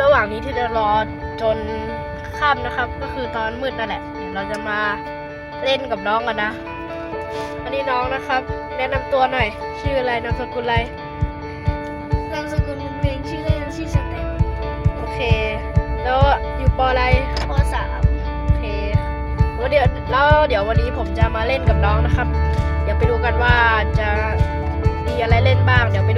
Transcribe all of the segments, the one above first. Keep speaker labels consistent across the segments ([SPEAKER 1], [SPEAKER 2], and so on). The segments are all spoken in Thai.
[SPEAKER 1] ระหว่างนี้ที่จะรอจนค่ำนะครับ ก็คือตอนมืดนั่นแหละเดี๋ยวเราจะมาเล่นกับน้องกันนะ อันนี้น้องนะครับ แนะนำตัวหน่อย ชื่ออะไรนามสกุลอะไร
[SPEAKER 2] นามสกุลเพลงชื่อเล่นชื่อสเต็ป
[SPEAKER 1] โอเค แล้วอยู่ปออะไร
[SPEAKER 2] ปสาม
[SPEAKER 1] โอเคแล้วเดี๋ยวแล้วเดี๋ยววันนี้ผมจะมาเล่นกับน้องนะครับ เดี๋ยวไปดูกันว่าจะมีอะไรเล่นบ้างเดี๋ยวไปดู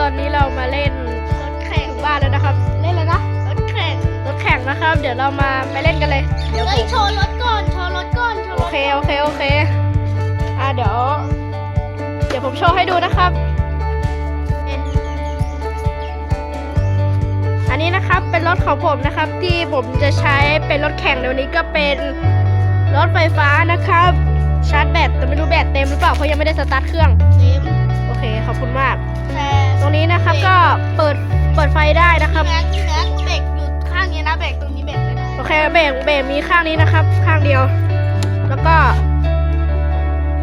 [SPEAKER 1] ตอนนี้เรามาเล่น
[SPEAKER 2] รถแข่ง
[SPEAKER 1] ถึงบ้านแล้วนะครับ เล่นเลยนะ
[SPEAKER 2] รถแข่ง
[SPEAKER 1] รถแข่งนะครับ เดี๋ยวเรามาไปเล่นกันเลย เดี๋ยวผ
[SPEAKER 2] เฮ้ย
[SPEAKER 1] ม
[SPEAKER 2] โชว์รถก่อนโชว์รถก่อนโชว์
[SPEAKER 1] โอ
[SPEAKER 2] รถ
[SPEAKER 1] เคโอเคโอเคอะเดี๋ยว เดี๋ยวผมโชว์ให้ดูนะครับอันนี้นะครับเป็นรถของผมนะครับ ที่ผมจะใช้เป็นรถแข่งเดี๋ยวนี้ก็เป็นรถไฟฟ้านะครับ ชาร์จแบตแต่ไม่รู้แบตเต็มหรือเปล่าเพราะยังไม่ได้สตาร์ทเครื่อง
[SPEAKER 2] เกม
[SPEAKER 1] โอเคขอบคุณมาก
[SPEAKER 2] แต่
[SPEAKER 1] ตรง นี้นะครับก็เปิดเปิดไฟได้นะครับ
[SPEAKER 2] แม็กแม็กเบรกอยู่ข้างนี้นะเบรกตรงนี้เบรกไม่ได้
[SPEAKER 1] โอเคเบรกเบรกมีข้างนี้นะครับ ข้างเดียว แล้วก็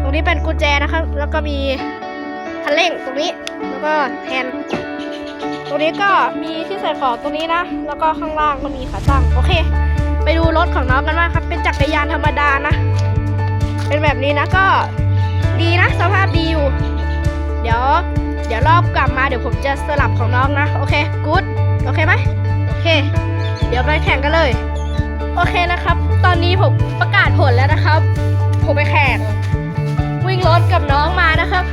[SPEAKER 1] ตรงนี้เป็นกุญแจนะครับ แล้วก็มีคันเร่งตรงนี้ แล้วก็แฮนด์ตรงนี้ก็มีที่ใส่ของตรงนี้นะ แล้วก็ข้างล่างก็มีขาตั้งโอเค ไปดูรถของน้องกันว่างครับ เป็นจักรยานธรรมดานะ เป็นแบบนี้นะก็ดีนะ สภาพดีอยู่ เดี๋ยว เดี๋ยวรอบกลับมาเดี๋ยวผมจะสลับของน้องนะ โอเคกู๊ดโอเคไหมโอเค เดี๋ยวไปแข่งกันเลย โอเคนะครับ ตอนนี้ผมประกาศผลแล้วนะครับ ผมไปแข่ง วิ่งรถกับน้องมานะครับ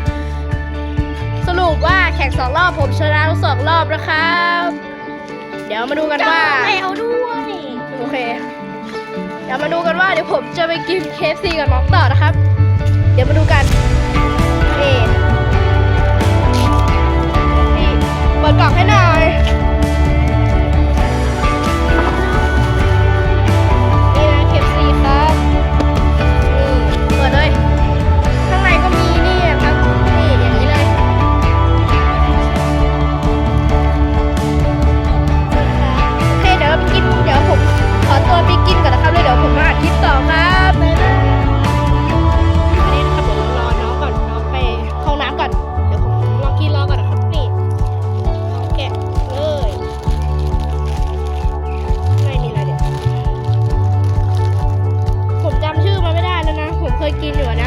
[SPEAKER 1] สรุปว่าแข่งสองรอบผมชนะทั้งสองรอบนะครับ เดี๋ยวมาดูกันว่า
[SPEAKER 2] แมวด้วย
[SPEAKER 1] โอเค เดี๋ยวมาดูกันว่าเดี๋ยวผมจะไปกินเคฟซีกับน้องต่อนะครับ เดี๋ยวมาดูกัน ยกินอยู่นะ